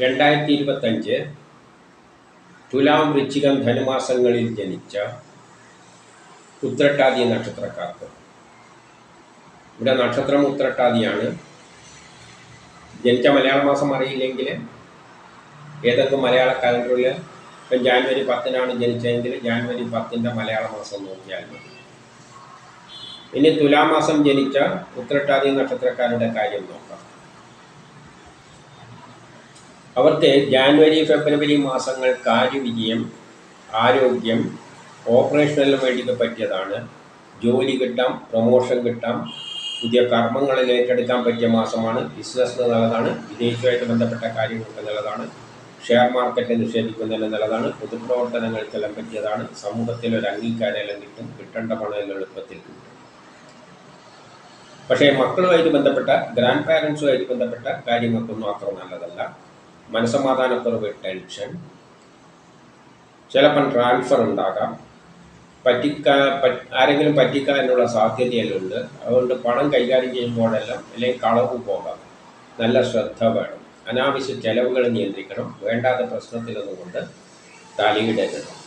രണ്ടായിരത്തി ഇരുപത്തഞ്ച് തുലാം വൃശ്ചികം ധനുമാസങ്ങളിൽ ജനിച്ച ഉത്രട്ടാതി നക്ഷത്രക്കാർക്ക്. ഇവിടെ നക്ഷത്രം ഉത്രട്ടാതിയാണ്. ജനിച്ച മലയാള മാസം അറിയില്ലെങ്കിൽ ഏതെങ്കിലും മലയാള കലണ്ടറിൽ ഇപ്പം ജാനുവരി പത്തിനാണ് ജനിച്ചതെങ്കിൽ ജാനുവരി പത്തിന്റെ മലയാള മാസം നോക്കിയാൽ മതി. ഇനി തുലാമാസം ജനിച്ച ഉത്രട്ടാതി നക്ഷത്രക്കാരുടെ കാര്യം നോക്കാം. അവർക്ക് ജാനുവരി ഫെബ്രുവരി മാസങ്ങൾ കാര്യവിജയം ആരോഗ്യം ഓപ്പറേഷനെല്ലാം വേണ്ടിയിട്ട് പറ്റിയതാണ്. ജോലി കിട്ടാം പ്രൊമോഷൻ കിട്ടാം പുതിയ കർമ്മങ്ങളിൽ ഏറ്റെടുക്കാൻ പറ്റിയ മാസമാണ് ബിസിനസ് നല്ലതാണ് വിദേശവുമായിട്ട് ബന്ധപ്പെട്ട കാര്യങ്ങൾക്ക് നല്ലതാണ് ഷെയർ മാർക്കറ്റ് നിഷേധിക്കുന്നതിന് നല്ലതാണ് പൊതുപ്രവർത്തനങ്ങൾക്കെല്ലാം പറ്റിയതാണ് സമൂഹത്തിൽ ഒരു അംഗീകാരമെല്ലാം കിട്ടും കിട്ടേണ്ട പണമെല്ലാം എളുപ്പത്തിൽ കിട്ടും. പക്ഷേ മക്കളുമായിട്ട് ബന്ധപ്പെട്ട ഗ്രാൻഡ് പാരൻസുമായിട്ട് ബന്ധപ്പെട്ട കാര്യങ്ങൾക്കൊന്നും അത്ര നല്ലതല്ല. മനസമാധാനക്കുറവ് ടെൻഷൻ ചിലപ്പം ട്രാൻസ്ഫർ ഉണ്ടാകാം. പറ്റിക്കാ ആരെങ്കിലും പറ്റിക്കാനുള്ള സാധ്യതയെല്ലാം ഉണ്ട് അതുകൊണ്ട് പണം കൈകാര്യം ചെയ്യുമ്പോഴെല്ലാം അല്ലെങ്കിൽ കളവ് പോകാം. നല്ല ശ്രദ്ധ വേണം. അനാവശ്യ ചെലവുകൾ നിയന്ത്രിക്കണം. വേണ്ടാത്ത പ്രശ്നത്തിലൊന്നും കൊണ്ട് തലയിടരുത്.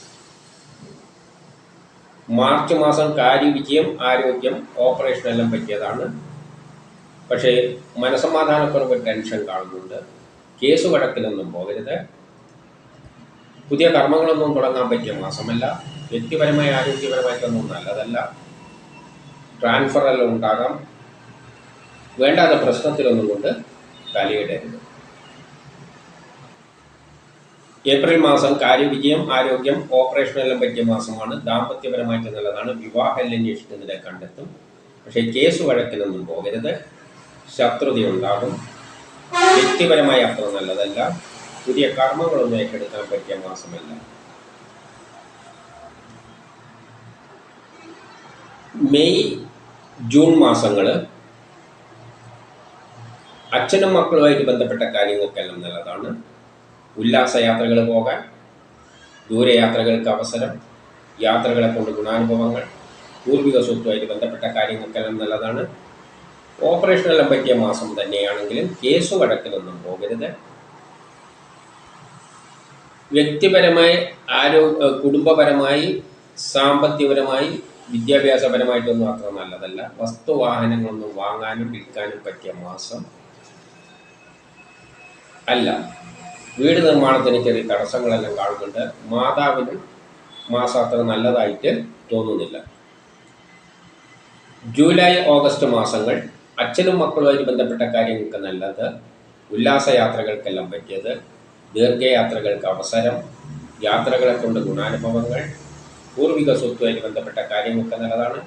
മാർച്ച് മാസം കാര്യവിജയം ആരോഗ്യം ഓപ്പറേഷൻ എല്ലാം പറ്റിയതാണ്. പക്ഷേ മനസമാധാനക്കുറവ് ടെൻഷൻ കാണുന്നുണ്ട്. കേസ് വഴക്കിലൊന്നും പോകരുത്. പുതിയ കർമ്മങ്ങളൊന്നും തുടങ്ങാൻ പറ്റിയ മാസമല്ല. വ്യക്തിപരമായി ആരോഗ്യപരമായിട്ടൊന്നും നല്ലതല്ല. ട്രാൻസ്ഫർ എല്ലാം ഉണ്ടാകാം. വേണ്ടാത്ത പ്രശ്നത്തിലൊന്നും കൊണ്ട് തലയിടരുത്. ഏപ്രിൽ മാസം കാര്യവിജയം ആരോഗ്യം ഓപ്പറേഷൻ എല്ലാം പറ്റിയ മാസമാണ്. ദാമ്പത്യപരമായിട്ട് നല്ലതാണ്. വിവാഹ അന്വേഷിക്കുന്നതിനെ കണ്ടെത്തും. പക്ഷേ കേസ് വഴക്കിലൊന്നും പോകരുത്. ശത്രുത ഉണ്ടാകും. വ്യക്തിപരമായി അത്ര നല്ലതല്ല പുതിയ കർമ്മങ്ങളൊന്നും ഏറ്റെടുക്കാൻ പറ്റിയ മാസമല്ല. മെയ് ജൂൺ മാസങ്ങൾ അച്ഛനും മക്കളുമായിട്ട് ബന്ധപ്പെട്ട കാര്യങ്ങൾക്കെല്ലാം നല്ലതാണ്. ഉല്ലാസയാത്രകൾ പോകാൻ ദൂരയാത്രകൾക്ക് അവസരം യാത്രകളെ കൊണ്ട് ഗുണാനുഭവങ്ങൾ പൂർവിക സ്വത്തുമായിട്ട് ബന്ധപ്പെട്ട കാര്യങ്ങൾക്കെല്ലാം നല്ലതാണ്. ഓപ്പറേഷനെല്ലാം പറ്റിയ മാസം തന്നെയാണെങ്കിലും കേസ് വഴക്കിലൊന്നും പോകരുത്. വ്യക്തിപരമായി ആരോ കുടുംബപരമായി സാമ്പത്തികപരമായി വിദ്യാഭ്യാസപരമായിട്ടൊന്നും അത്ര നല്ലതല്ല. വസ്തുവാഹനങ്ങളൊന്നും വാങ്ങാനും വിൽക്കാനും പറ്റിയ മാസം അല്ല. വീട് നിർമ്മാണത്തിന് ചെറിയ തടസ്സങ്ങളെല്ലാം കാണുന്നുണ്ട്. മാതാവിന് മാസം അത്ര നല്ലതായിട്ട് തോന്നുന്നില്ല. ജൂലൈ ഓഗസ്റ്റ് മാസങ്ങൾ അച്ഛനും മക്കളുമായിട്ട് ബന്ധപ്പെട്ട കാര്യങ്ങൾക്ക് നല്ലത് ഉല്ലാസയാത്രകൾക്കെല്ലാം പറ്റിയത് ദീർഘയാത്രകൾക്ക് അവസരം യാത്രകളെ കൊണ്ട് ഗുണാനുഭവങ്ങൾ പൂർവിക സ്വത്തുമായി ബന്ധപ്പെട്ട കാര്യങ്ങൾക്ക് നല്ലതാണ്.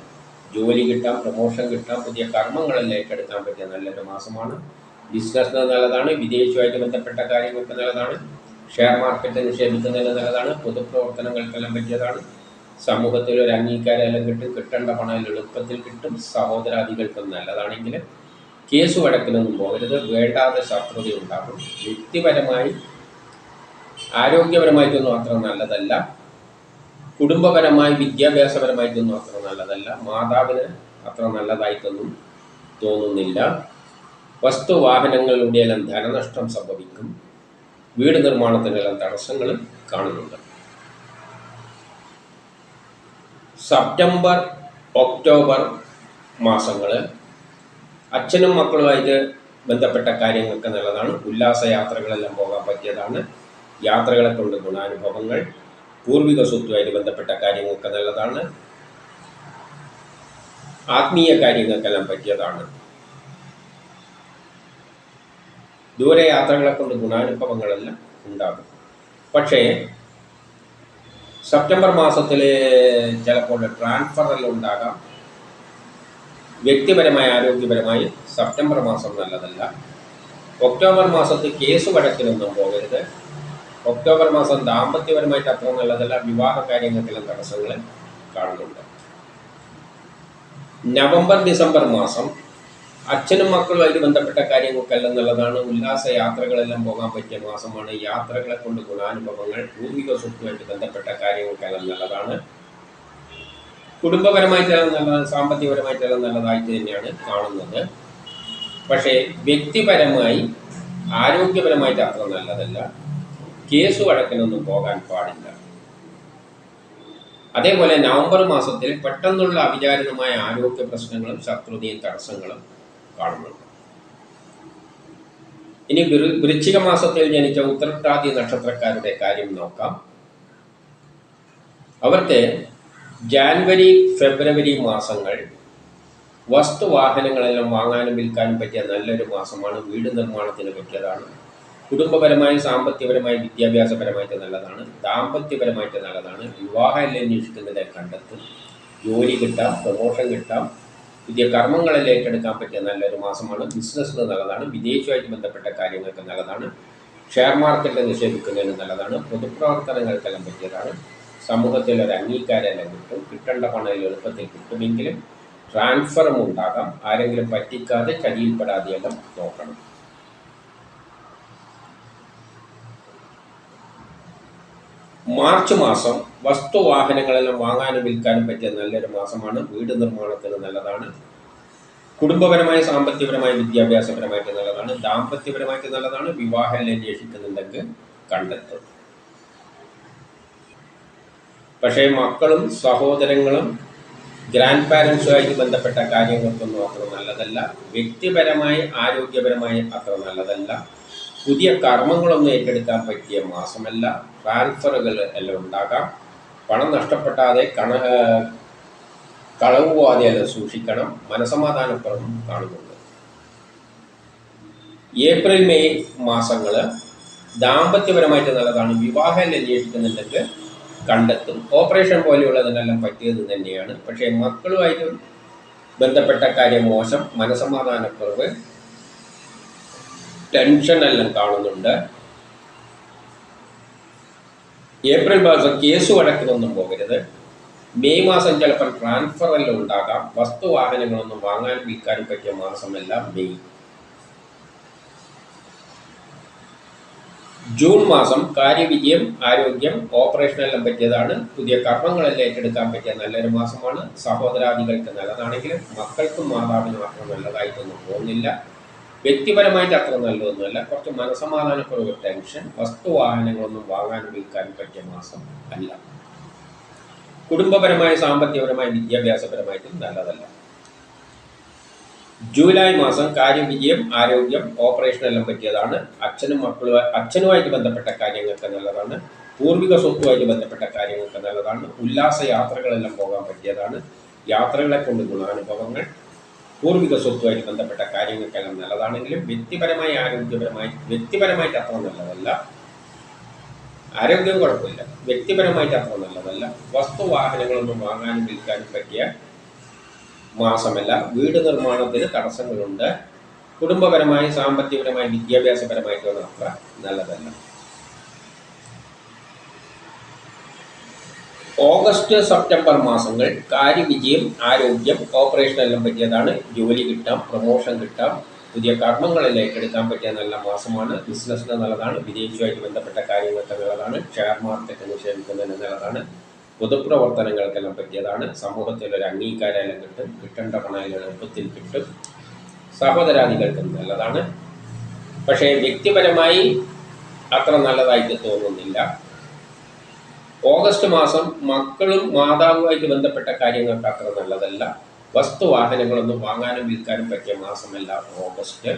ജോലി കിട്ടാം പ്രൊമോഷൻ കിട്ടാം പുതിയ കർമ്മങ്ങളെല്ലാം ഏറ്റെടുക്കാൻ പറ്റിയ നല്ലൊരു മാസമാണ്. ബിസിനസ്സിന് നല്ലതാണ് വിദേശവുമായിട്ട് ബന്ധപ്പെട്ട കാര്യങ്ങൾക്ക് നല്ലതാണ്. ഷെയർ മാർക്കറ്റ് നിക്ഷേപിക്കുന്നതിന് നല്ലതാണ് പൊതുപ്രവർത്തനങ്ങൾക്കെല്ലാം പറ്റിയതാണ്. സമൂഹത്തിൽ ഒരു അംഗീകാരമെല്ലാം കിട്ടും കിട്ടേണ്ട പണം എളുപ്പത്തിൽ കിട്ടും സഹോദരാദികൾക്ക് നല്ലതാണെങ്കിൽ കേസ് വഴക്കിലൊന്നും പോകരുത്. വേണ്ടാതെ ശത്രുത ഉണ്ടാകും. വ്യക്തിപരമായി ആരോഗ്യപരമായിട്ടൊന്നും അത്ര നല്ലതല്ല. കുടുംബപരമായി വിദ്യാഭ്യാസപരമായിട്ടൊന്നും അത്ര നല്ലതല്ല. മാതാവിന് അത്ര നല്ലതായിട്ടൊന്നും തോന്നുന്നില്ല. വസ്തു വാഹനങ്ങളിലൂടെയെല്ലാം ധനനഷ്ടം സംഭവിക്കും. വീട് നിർമ്മാണത്തിനെല്ലാം തടസ്സങ്ങൾ കാണുന്നുണ്ട്. സെപ്റ്റംബർ ഒക്ടോബർ മാസങ്ങൾ അച്ഛനും മക്കളുമായിട്ട് ബന്ധപ്പെട്ട കാര്യങ്ങൾക്ക് നല്ലതാണ്. ഉല്ലാസ യാത്രകളെല്ലാം പോകാൻ പറ്റിയതാണ്. യാത്രകളെ കൊണ്ട് ഗുണാനുഭവങ്ങൾ. പൂർവിക സ്വത്തുമായിട്ട് ബന്ധപ്പെട്ട കാര്യങ്ങൾക്ക് നല്ലതാണ്. ആത്മീയ കാര്യങ്ങൾക്കെല്ലാം പറ്റിയതാണ്. ദൂരയാത്രകളെ കൊണ്ട് ഗുണാനുഭവങ്ങളെല്ലാം ഉണ്ടാകും. പക്ഷേ സെപ്റ്റംബർ മാസത്തിൽ ചിലപ്പോൾ ട്രാൻസ്ഫറെല്ലാം ഉണ്ടാകാം. വ്യക്തിപരമായി ആരോഗ്യപരമായി സെപ്റ്റംബർ മാസം നല്ലതല്ല. ഒക്ടോബർ മാസത്തിൽ കേസ് വഴക്കിലൊന്നും പോകരുത്. ഒക്ടോബർ മാസം ദാമ്പത്യപരമായിട്ട് അത്ര നല്ലതല്ല. വിവാഹ കാര്യങ്ങൾക്കെല്ലാം തടസ്സങ്ങൾ കാണുന്നുണ്ട്. നവംബർ ഡിസംബർ മാസം അച്ഛനും മക്കളുമായിട്ട് ബന്ധപ്പെട്ട കാര്യങ്ങൾക്കെല്ലാം എന്നുള്ളതാണ് ഉല്ലാസ യാത്രകളെല്ലാം പോകാൻ പറ്റിയ മാസമാണ്. യാത്രകളെ കൊണ്ട് ഗുണാനുഭവങ്ങൾ പൂർവിക സ്വത്തുമായിട്ട് ബന്ധപ്പെട്ട കാര്യങ്ങൾക്കെല്ലാം എന്നുള്ളതാണ് കുടുംബപരമായിട്ടെല്ലാം നല്ലത് സാമ്പത്തികപരമായിട്ടെല്ലാം നല്ലതായിട്ട് തന്നെയാണ് കാണുന്നത്. പക്ഷേ വ്യക്തിപരമായി ആരോഗ്യപരമായിട്ട് അത്ര നല്ലതല്ല. കേസ് വഴക്കിനൊന്നും പോകാൻ പാടില്ല. അതേപോലെ നവംബർ മാസത്തിൽ പെട്ടെന്നുള്ള അവിചാരിതമായ ആരോഗ്യ പ്രശ്നങ്ങളും ശത്രുതയും തടസ്സങ്ങളും കാണുന്നുണ്ട് ഇനി വൃശ്ചിക മാസത്തിൽ ജനിച്ച ഉത്തരട്ടാതി നക്ഷത്രക്കാരുടെ കാര്യം നോക്കാം. അവർക്ക് ജാൻവരി ഫെബ്രുവരി മാസങ്ങൾ വസ്തു വസ്തുവാഹനങ്ങളെല്ലാം വാങ്ങാനും വിൽക്കാനും പറ്റിയ നല്ലൊരു മാസമാണ്. വീട് നിർമ്മാണത്തിന് പറ്റിയതാണ്. കുടുംബപരമായി സാമ്പത്തികപരമായി വിദ്യാഭ്യാസപരമായിട്ട് നല്ലതാണ്. ദാമ്പത്യപരമായിട്ട് നല്ലതാണ്. വിവാഹം അന്വേഷിക്കുന്നതിനെ കണ്ടെത്തും. ജോലി കിട്ടാം പ്രമോഷൻ കിട്ടാം. പുതിയ കർമ്മങ്ങളെല്ലാം ഏറ്റെടുക്കാൻ പറ്റിയ നല്ലൊരു മാസമാണ്. ബിസിനസ്സിന് നല്ലതാണ്. വിദേശവുമായിട്ട് ബന്ധപ്പെട്ട കാര്യങ്ങൾക്ക് നല്ലതാണ്. ഷെയർ മാർക്കറ്റിൽ നിക്ഷേപിക്കുന്നതിന് നല്ലതാണ്. പൊതുപ്രവർത്തനങ്ങൾക്കെല്ലാം പറ്റിയതാണ്. സമൂഹത്തിൽ ഒരു അംഗീകാരമെല്ലാം കിട്ടും. കിട്ടേണ്ട പണം എളുപ്പത്തിൽ കിട്ടുമെങ്കിലും ട്രാൻസ്ഫറും ഉണ്ടാകാം. ആരെങ്കിലും പറ്റിക്കാതെ ചതിയിൽപ്പെടാതെയെല്ലാം നോക്കണം. മാർച്ച് മാസം വസ്തുവാഹനങ്ങളെല്ലാം വാങ്ങാനും വിൽക്കാനും പറ്റിയ നല്ലൊരു മാസമാണ്. വീട് നിർമ്മാണത്തിന് നല്ലതാണ്. കുടുംബപരമായി സാമ്പത്തികപരമായി വിദ്യാഭ്യാസപരമായിട്ട് നല്ലതാണ്. ദാമ്പത്യപരമായിട്ട് നല്ലതാണ്. വിവാഹം അന്വേഷിക്കുന്നുണ്ടെങ്കിൽ കണ്ടെത്തും. പക്ഷേ മക്കളും സഹോദരങ്ങളും ഗ്രാൻഡ് പാരൻസുമായിട്ട് ബന്ധപ്പെട്ട കാര്യങ്ങൾക്കൊന്നും അത്ര നല്ലതല്ല. വ്യക്തിപരമായി ആരോഗ്യപരമായി അത്ര നല്ലതല്ല. പുതിയ കർമ്മങ്ങളൊന്നും ഏറ്റെടുക്കാൻ പറ്റിയ മാസമല്ല. ട്രാൻസ്ഫറുകൾ എല്ലാം ഉണ്ടാകാം പണം നഷ്ടപ്പെട്ടാതെ കണ കളവ് പോവാതെയെല്ലാം സൂക്ഷിക്കണം. മനസമാധാനപ്പുറം കാണുന്നുണ്ട്. ഏപ്രിൽ മെയ് മാസങ്ങൾ ദാമ്പത്യപരമായിട്ട് നല്ലതാണ്. വിവാഹം അന്വേഷിക്കുന്നുണ്ടെങ്കിൽ കണ്ടെത്തും. ഓപ്പറേഷൻ പോലെയുള്ളതിനെല്ലാം പറ്റിയത് തന്നെയാണ്. പക്ഷേ മക്കളുമായിട്ട് ബന്ധപ്പെട്ട കാര്യം മോശം. മനസമാധാനക്കുറവ്. ടെൻഷൻ എല്ലാം കാണുന്നുണ്ട്. ഏപ്രിൽ മാസം കേസ് വഴക്കിനൊന്നും പോകരുത്. മെയ് മാസം ചിലപ്പോൾ ട്രാൻസ്ഫർ എല്ലാം ഉണ്ടാകാം. വസ്തുവാഹനങ്ങളൊന്നും വാങ്ങാനും വിൽക്കാനും പറ്റിയ മാസമല്ല മെയ്. ജൂൺ മാസം കാര്യവിജയം ആരോഗ്യം ഓപ്പറേഷൻ എല്ലാം പറ്റിയതാണ്. പുതിയ കർമ്മങ്ങളെല്ലാം ഏറ്റെടുക്കാൻ പറ്റിയ നല്ലൊരു മാസമാണ്. സഹോദരാദികൾക്ക് നല്ലതാണെങ്കിലും മക്കൾക്കും മാതാവിനും മാത്രം നല്ലതായിട്ടൊന്നും പോകുന്നില്ല. വ്യക്തിപരമായിട്ട് അത്ര നല്ലതൊന്നുമല്ല കുറച്ച് മനസമാധാനക്കുറവ് ടെൻഷൻ വസ്തുവാഹനങ്ങളൊന്നും വാങ്ങാനും വിൽക്കാനും പറ്റിയ മാസം അല്ല. കുടുംബപരമായ സാമ്പത്തികപരമായ വിദ്യാഭ്യാസപരമായിട്ടും നല്ലതല്ല. ജൂലൈ മാസം കാര്യവിജയം ആരോഗ്യം ഓപ്പറേഷൻ എല്ലാം പറ്റിയതാണ്. അച്ഛനും മക്കളും അച്ഛനുമായിട്ട് ബന്ധപ്പെട്ട കാര്യങ്ങൾക്ക് നല്ലതാണ്. പൂർവിക സ്വത്തുമായിട്ട് ബന്ധപ്പെട്ട കാര്യങ്ങൾക്ക് നല്ലതാണ്. ഉല്ലാസ യാത്രകളെല്ലാം പോകാൻ പറ്റിയതാണ്. യാത്രകളെ കൊണ്ട് ഗുണാനുഭവങ്ങൾ പൂർവിക സ്വത്തുമായിട്ട് ബന്ധപ്പെട്ട കാര്യങ്ങൾക്കെല്ലാം നല്ലതാണെങ്കിലും വ്യക്തിപരമായി ആരോഗ്യപരമായി വ്യക്തിപരമായിട്ട് അത്ര നല്ലതല്ല. ആരോഗ്യം കുഴപ്പമില്ല. വ്യക്തിപരമായിട്ട് അത്ര നല്ലതല്ല. വസ്തു വാഹനങ്ങളൊന്നും വാങ്ങാനും വിൽക്കാനും പറ്റിയ മാസമല്ല. വീട് നിർമ്മാണത്തിന് തടസ്സങ്ങളുണ്ട്. കുടുംബപരമായി സാമ്പത്തികപരമായി വിദ്യാഭ്യാസപരമായിട്ടൊന്നും അത്ര നല്ലതല്ല. ഓഗസ്റ്റ് സെപ്റ്റംബർ മാസങ്ങൾ കാര്യവിജയം ആരോഗ്യം ഓപ്പറേഷൻ എല്ലാം പറ്റിയതാണ്. ജോലി കിട്ടാം പ്രൊമോഷൻ കിട്ടാം പുതിയ കർമ്മങ്ങളിൽ ഏറ്റെടുക്കാൻ പറ്റിയ നല്ല മാസമാണ്. ബിസിനസ്സിന് നല്ലതാണ് വിദേശവുമായിട്ട് ബന്ധപ്പെട്ട കാര്യങ്ങൾക്ക് നല്ലതാണ് ഷെയർ മാർക്കറ്റ് നിക്ഷേപിക്കുന്നതിന് നല്ലതാണ് പൊതുപ്രവർത്തനങ്ങൾക്കെല്ലാം പറ്റിയതാണ്. സമൂഹത്തിൽ ഒരു അംഗീകാരമെല്ലാം കിട്ടും കിട്ടേണ്ട പണം എളുപ്പത്തിൽ കിട്ടും. സഹോദരാദികൾക്ക് നല്ലതാണ്. പക്ഷേ വ്യക്തിപരമായി അത്ര നല്ലതായിട്ട് തോന്നുന്നില്ല. ഓഗസ്റ്റ് മാസം മക്കളും മാതാവുമായിട്ട് ബന്ധപ്പെട്ട കാര്യങ്ങൾക്ക് അത്ര നല്ലതല്ല. വസ്തുവാഹനങ്ങളൊന്നും വാങ്ങാനും വിൽക്കാനും പറ്റിയ മാസമല്ല ഓഗസ്റ്റ്.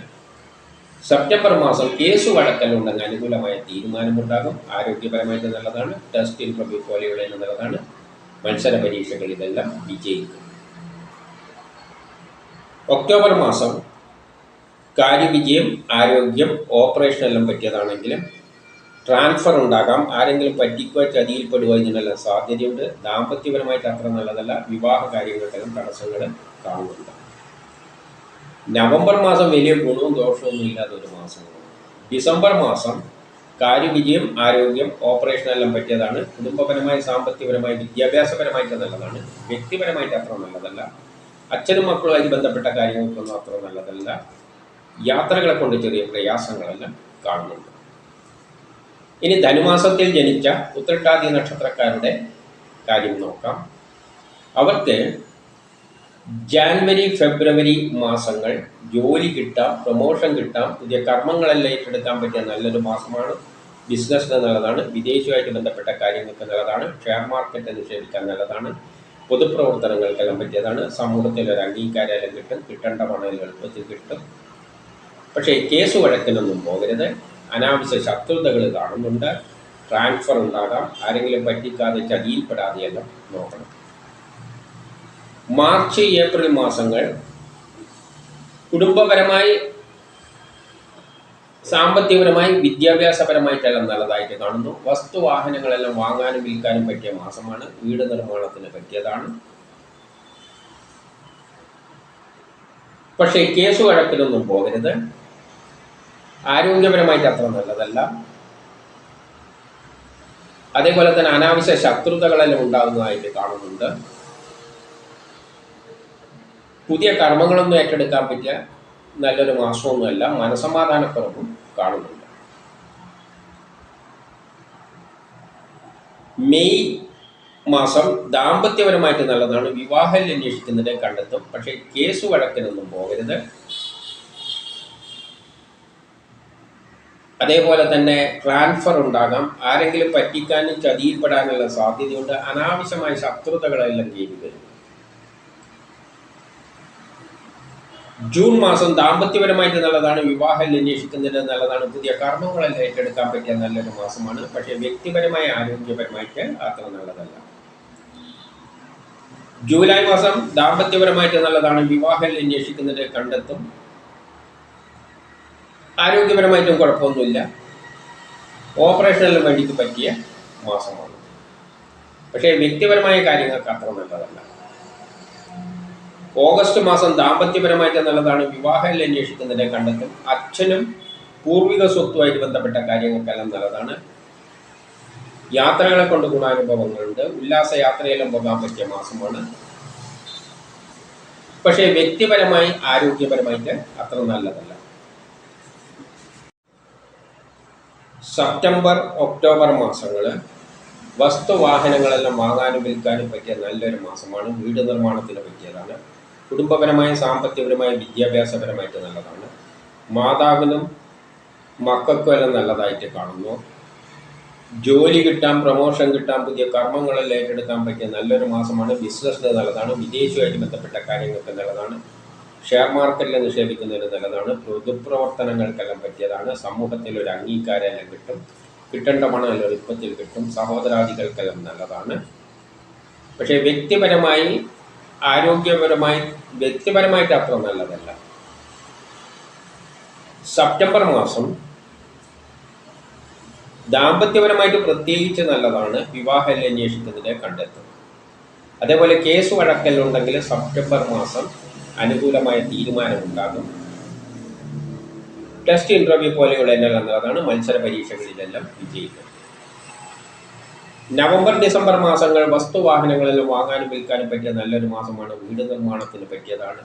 സെപ്റ്റംബർ മാസം കേസ് വഴക്കലുണ്ടെങ്കിൽ അനുകൂലമായ തീരുമാനമുണ്ടാകും ആരോഗ്യപരമായിട്ട് നല്ലതാണ്. ടെസ്റ്റ് പ്രഭു പോലെയുള്ള നല്ലതാണ്. മത്സര പരീക്ഷകൾ ഇതെല്ലാം വിജയിക്കും. ഒക്ടോബർ മാസം കാര്യവിജയം ആരോഗ്യം ഓപ്പറേഷൻ എല്ലാം പറ്റിയതാണെങ്കിലും ട്രാൻസ്ഫർ ഉണ്ടാകാം. ആരെങ്കിലും പറ്റിക്കുക ചതിയിൽപ്പെടുക ഇതിനെല്ലാം സാധ്യതയുണ്ട്. ദാമ്പത്യപരമായിട്ട് അത്ര നല്ലതല്ല. വിവാഹ കാര്യങ്ങൾക്കെല്ലാം തടസ്സങ്ങൾ കാണുന്നുണ്ട്. നവംബർ മാസം വലിയ ഗുണവും ദോഷവും ഇല്ലാത്ത ഒരു മാസമാണ്. ഡിസംബർ മാസം കാര്യവിജയം ആരോഗ്യം ഓപ്പറേഷൻ എല്ലാം പറ്റിയതാണ്. കുടുംബപരമായി സാമ്പത്തികപരമായി വിദ്യാഭ്യാസപരമായിട്ട് നല്ലതാണ്. വ്യക്തിപരമായിട്ട് അത്ര നല്ലതല്ല. അച്ഛനും മക്കളുമായി ബന്ധപ്പെട്ട കാര്യങ്ങൾക്കൊന്നും അത്ര നല്ലതല്ല. യാത്രകളെ കൊണ്ട് ചെറിയ പ്രയാസങ്ങളെല്ലാം കാണുന്നുണ്ട്. ഇനി ധനുമാസത്തിൽ ജനിച്ച ഉത്രട്ടാതി നക്ഷത്രക്കാരുടെ കാര്യം നോക്കാം. അവർക്ക് ജാൻവരി ഫെബ്രുവരി മാസങ്ങൾ ജോലി കിട്ടാം പ്രൊമോഷൻ കിട്ടാം പുതിയ കർമ്മങ്ങളെല്ലാം ഏറ്റെടുക്കാൻ പറ്റിയ നല്ലൊരു മാസമാണ്. ബിസിനസ്സിന് നല്ലതാണ് വിദേശവുമായിട്ട് ബന്ധപ്പെട്ട കാര്യങ്ങൾക്ക് നല്ലതാണ് ഷെയർ മാർക്കറ്റ് നിക്ഷേപിക്കാൻ നല്ലതാണ് പൊതുപ്രവർത്തനങ്ങൾക്കെല്ലാം പറ്റിയതാണ് സമൂഹത്തിൽ ഒരു അംഗീകാരം കിട്ടും കിട്ടേണ്ട പണം എളുപ്പത്തിൽ കിട്ടും. പക്ഷേ കേസ് വഴക്കിനൊന്നും പോകരുത്. അനാവശ്യ ശത്രുതകൾ കാണുന്നുണ്ട്. ട്രാൻസ്ഫർ ഉണ്ടാകാം. ആരെങ്കിലും പറ്റിക്കാതെ ചതിയിൽപ്പെടാതെയെല്ലാം നോക്കണം. മാർച്ച് ഏപ്രിൽ മാസങ്ങൾ കുടുംബപരമായി സാമ്പത്തികപരമായി വിദ്യാഭ്യാസപരമായിട്ടെല്ലാം നല്ലതായിട്ട് കാണുന്നു. വസ്തുവാഹനങ്ങളെല്ലാം വാങ്ങാനും വിൽക്കാനും പറ്റിയ മാസമാണ്. വീട് നിർമ്മാണത്തിന് പറ്റിയതാണ്. പക്ഷേ കേസ് വഴക്കിലൊന്നും പോകരുത്. ആരോഗ്യപരമായിട്ട് അത്ര നല്ലതല്ല. അതേപോലെ തന്നെ അനാവശ്യ ശത്രുതകളെല്ലാം ഉണ്ടാകുന്നതായിട്ട് കാണുന്നുണ്ട്. പുതിയ കർമ്മങ്ങളൊന്നും ഏറ്റെടുക്കാൻ പറ്റിയ നല്ലൊരു മാസമൊന്നുമല്ല മനസമാധാനക്കുറവും കാണുന്നുണ്ട്. മെയ് മാസം ദാമ്പത്യപരമായിട്ട് നല്ലതാണ്. വിവാഹം അന്വേഷിക്കുന്നതിനെ കണ്ടെത്തും. പക്ഷേ കേസ് വഴക്കിനൊന്നും പോകരുത്. അതേപോലെ തന്നെ ട്രാൻസ്ഫർ ഉണ്ടാകാം. ആരെങ്കിലും പറ്റിക്കാനും ചതിയിൽപ്പെടാനുള്ള സാധ്യതയുണ്ട്. അനാവശ്യമായ ശത്രുതകളെല്ലാം ചെയ്തു വരും. ജൂൺ മാസം ദാമ്പത്യപരമായിട്ട് നല്ലതാണ്. വിവാഹം അന്വേഷിക്കുന്നതിന് നല്ലതാണ് പുതിയ കർമ്മങ്ങളെല്ലാം ഏറ്റെടുക്കാൻ പറ്റിയ നല്ലൊരു മാസമാണ്. പക്ഷേ വ്യക്തിപരമായ ആരോഗ്യപരമായിട്ട് അത്ര നല്ലതല്ല. ജൂലൈ മാസം ദാമ്പത്യപരമായിട്ട് നല്ലതാണ്. വിവാഹം അന്വേഷിക്കുന്നതിന് കണ്ടെത്തും. ആരോഗ്യപരമായിട്ടും കുഴപ്പമൊന്നുമില്ല. ഓപ്പറേഷനെല്ലാം വേണ്ടിക്ക് പറ്റിയ മാസമാണ്. പക്ഷേ വ്യക്തിപരമായ കാര്യങ്ങൾക്ക് അത്ര നല്ലതല്ല. ഓഗസ്റ്റ് മാസം ദാമ്പത്യപരമായിട്ട് നല്ലതാണ് വിവാഹം അന്വേഷിക്കുന്നതിനെ കണ്ടെത്തും. അച്ഛനും പൂർവിക സ്വത്തുമായിട്ട് ബന്ധപ്പെട്ട കാര്യങ്ങൾക്കെല്ലാം നല്ലതാണ്. യാത്രകളെ കൊണ്ട് ഗുണാനുഭവങ്ങളുണ്ട്. ഉല്ലാസ യാത്രയെല്ലാം പോകാൻ പറ്റിയ മാസമാണ്. പക്ഷേ വ്യക്തിപരമായി ആരോഗ്യപരമായിട്ട് അത്ര നല്ലതല്ല. സെപ്റ്റംബർ ഒക്ടോബർ മാസങ്ങൾ വസ്തുവാഹനങ്ങളെല്ലാം വാങ്ങാനും വിൽക്കാനും പറ്റിയ നല്ലൊരു മാസമാണ്. വീട് നിർമ്മാണത്തിന് പറ്റിയതാണ്. കുടുംബപരമായ സാമ്പത്തികപരമായ വിദ്യാഭ്യാസപരമായിട്ട് നല്ലതാണ്. മാതാവിനും മക്കൾക്കും എല്ലാം നല്ലതായിട്ട് കാണുന്നു. ജോലി കിട്ടാൻ പ്രൊമോഷൻ കിട്ടാൻ പുതിയ കർമ്മങ്ങളെല്ലാം ഏറ്റെടുക്കാൻ പറ്റിയ നല്ലൊരു മാസമാണ്. ബിസിനസ്സിന് നല്ലതാണ്. വിദേശവുമായിട്ട് ബന്ധപ്പെട്ട കാര്യങ്ങൾക്ക് നല്ലതാണ്. ഷെയർ മാർക്കറ്റിൽ നിക്ഷേപിക്കുന്നതിന് നല്ലതാണ് പൊതുപ്രവർത്തനങ്ങൾക്കെല്ലാം പറ്റിയതാണ്. സമൂഹത്തിൽ ഒരു അംഗീകാരമെല്ലാം കിട്ടും. കിട്ടേണ്ട പണം എല്ലാം എളുപ്പത്തിൽ കിട്ടും. സഹോദരാദികൾക്കെല്ലാം നല്ലതാണ്. പക്ഷേ വ്യക്തിപരമായി ആരോഗ്യപരമായി വ്യക്തിപരമായിട്ട് അത്ര നല്ലതല്ല. സെപ്റ്റംബർ മാസം ദാമ്പത്യപരമായിട്ട് പ്രത്യേകിച്ച് നല്ലതാണ് വിവാഹം അന്വേഷിക്കുന്നതിനെ കണ്ടെത്തുന്നത്. അതേപോലെ കേസ് വഴക്കലുണ്ടെങ്കിൽ സെപ്റ്റംബർ മാസം അനുകൂലമായ തീരുമാനമുണ്ടാകും. ടെസ്റ്റ് ഇന്റർവ്യൂ പോലെയുള്ള നല്ലതാണ് മത്സര പരീക്ഷകളിലെല്ലാം വിജയിക്കുന്നത് നവംബർ ഡിസംബർ മാസങ്ങൾ വസ്തുവാഹനങ്ങളിൽ വാങ്ങാനും വിൽക്കാനും പറ്റിയ നല്ലൊരു മാസമാണ് വീട് നിർമ്മാണത്തിന് പറ്റിയതാണ്.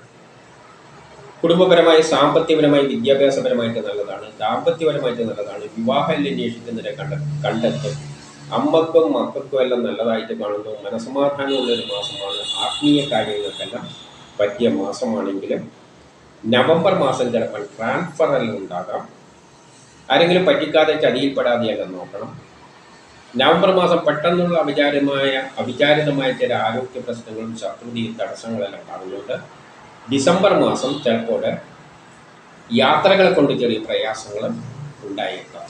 കുടുംബപരമായി സാമ്പത്തികപരമായി വിദ്യാഭ്യാസപരമായിട്ട് നല്ലതാണ്. ദാമ്പത്യപരമായിട്ട് നല്ലതാണ്. വിവാഹം അന്വേഷിക്കുന്നതിനെ കണ്ട കണ്ടെത്തും. അമ്മക്കും മക്കൾക്കും എല്ലാം നല്ലതായിട്ട് കാണുന്നു. മനസമാധാനമുള്ള ഒരു മാസമാണ്. ആത്മീയ കാര്യങ്ങൾക്കെല്ലാം പറ്റിയ മാസമാണെങ്കിലും നവംബർ മാസം ചിലപ്പോൾ ട്രാൻസ്ഫർ എല്ലാം ഉണ്ടാകാം. ആരെങ്കിലും പറ്റിക്കാതെ ചതിയിൽപ്പെടാതെയൊക്കെ നോക്കണം. നവംബർ മാസം പെട്ടെന്നുള്ള അവിചാരമായ അവിചാരിതമായ ചില ആരോഗ്യ പ്രശ്നങ്ങളും ശത്രുതയും തടസ്സങ്ങളെല്ലാം കാണുന്നുണ്ട് ഡിസംബർ മാസം ചിലപ്പോൾ യാത്രകളെ കൊണ്ട് ചെറിയ പ്രയാസങ്ങളും ഉണ്ടായേക്കാം.